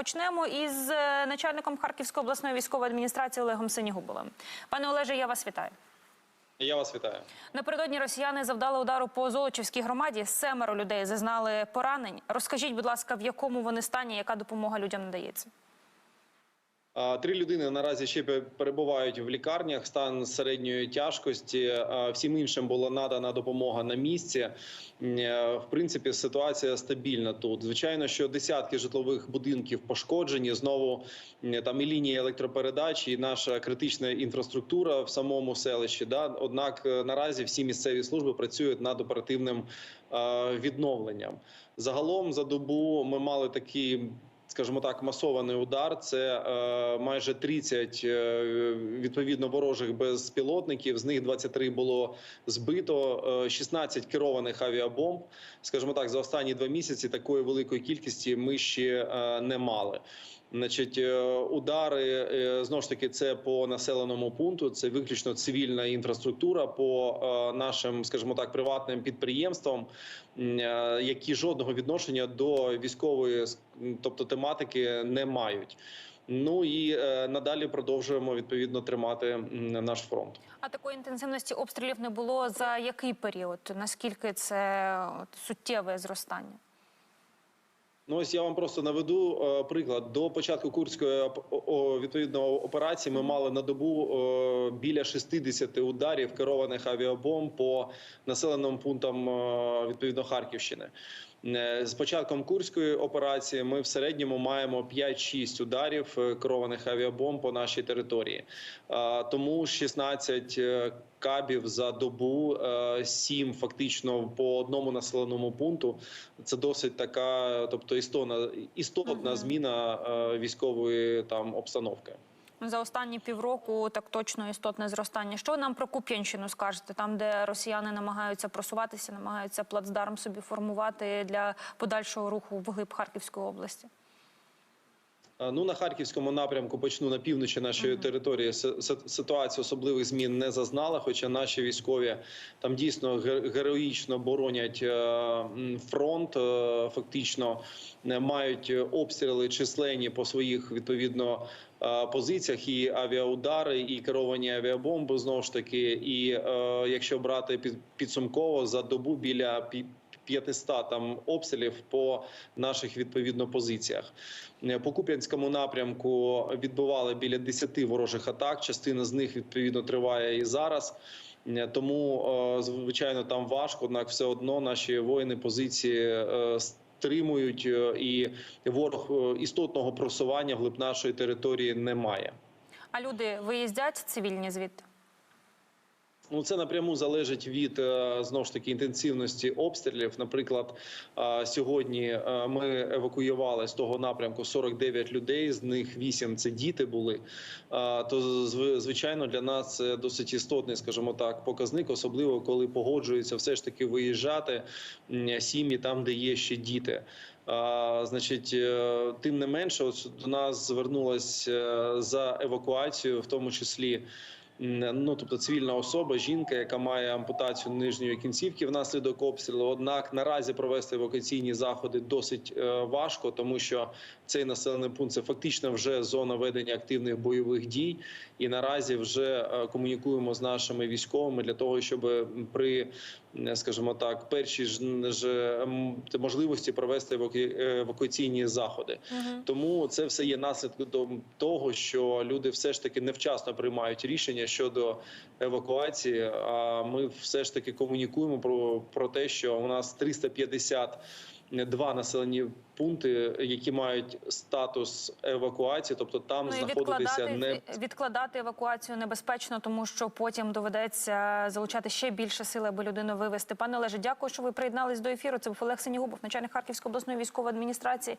почнемо із е, начальником Харківської обласної військової адміністрації Олегом Синігубовим. Пане Олеже, я вас вітаю. Я вас вітаю. Напередодні росіяни завдали удару по Золочівській громаді. Семеро людей зазнали поранень. Розкажіть, будь ласка, в якому вони стані, яка допомога людям надається? Три людини наразі ще перебувають в лікарнях. Стан середньої тяжкості. Всім іншим була надана допомога на місці. Е, В принципі, ситуація стабільна тут. Звичайно, що десятки житлових будинків пошкоджені. Знову там і лінії електропередач, і наша критична інфраструктура в самому селищі. Да? Однак е, наразі всі місцеві служби працюють над оперативним відновленням. Загалом за добу ми мали такі скажімо так, масований удар. Це е, майже 30 е, відповідно ворожих безпілотників. З них 23 було збито, е, 16 керованих авіабомб. Скажімо так, за останні два місяці такої великої кількості ми ще е, не мали. Значить, е, удари е, знову ж таки це по населеному пункту. Це виключно цивільна інфраструктура по е, нашим, скажімо так, приватним підприємствам, які жодного відношення до військової, тобто тематики, не мають. Ну і надалі продовжуємо відповідно тримати наш фронт. А такої інтенсивності обстрілів не було за який період? Наскільки це суттєве зростання? Ну ось я вам просто наведу е, приклад. До початку курської оп- о, відповідно операції ми мали на добу е, біля 60 ударів керованих авіабомб по населеним пунктам е, відповідно Харківщини. З початком курської операції ми в середньому маємо 5-6 ударів керованих авіабомб по нашій території. Тому 16 е, кабів за добу, 7 фактично по одному населеному пункту. Це досить така, тобто істотна, істотна зміна е, військової там обстановки. За останні півроку так точно істотне зростання. Що нам про Куп'янщину скажете? Там, де росіяни намагаються просуватися, намагаються плацдарм собі формувати для подальшого руху вглиб Харківської області. Е, Ну на харківському напрямку почну на півночі нашої території. Си- си- Ситуація особливих змін не зазнала. Хоча наші військові там дійсно ге- героїчно боронять е, фронт. е, Фактично мають обстріли численні по своїх відповідно позиціях. І авіаудари, і керовані авіабомби знову ж таки. І е, якщо брати під підсумково за добу біля 500 там обстрілів по наших відповідно позиціях. Е, По Куп'янському напрямку відбивали біля 10 ворожих атак. Частина з них відповідно триває і зараз. Е, Тому, е, звичайно, там важко, однак все одно наші воїни позиції стримують, і ворог істотного просування вглиб нашої території немає. А люди виїздять цивільні звідти? Ну, це напряму залежить від е, знову ж таки інтенсивності обстрілів. Наприклад, е, сьогодні е, ми евакуювали з того напрямку 49 людей. З них 8 – це діти були. То звичайно для нас це досить істотний, скажімо так, показник, особливо коли погоджуються все ж таки виїжджати сім'ї там, де є ще діти. А, значить, тим не менше, от до нас звернулась е, за евакуацію, в тому числі. Ну, тобто цивільна особа, жінка, яка має ампутацію нижньої кінцівки внаслідок обстрілу. Однак наразі провести евакуаційні заходи досить е, важко, тому що цей населений пункт це фактично вже зона ведення активних бойових дій. І наразі вже е, комунікуємо з нашими військовими для того, щоб при, скажімо так, першій ж можливості провести е, евакуаційні заходи. Тому це все є наслідком того, що люди все ж таки невчасно приймають рішення щодо евакуації. А ми все ж таки комунікуємо про, про те, що у нас 352 населені пункти, які мають статус евакуації, тобто там Ну знаходитися відкладати, не відкладати евакуацію небезпечно, тому що потім доведеться залучати ще більше сили, аби людину вивезти. Пане Олеже, дякую, що ви приєднались до ефіру. Це був Олег Синігубов, начальник Харківської обласної військової адміністрації.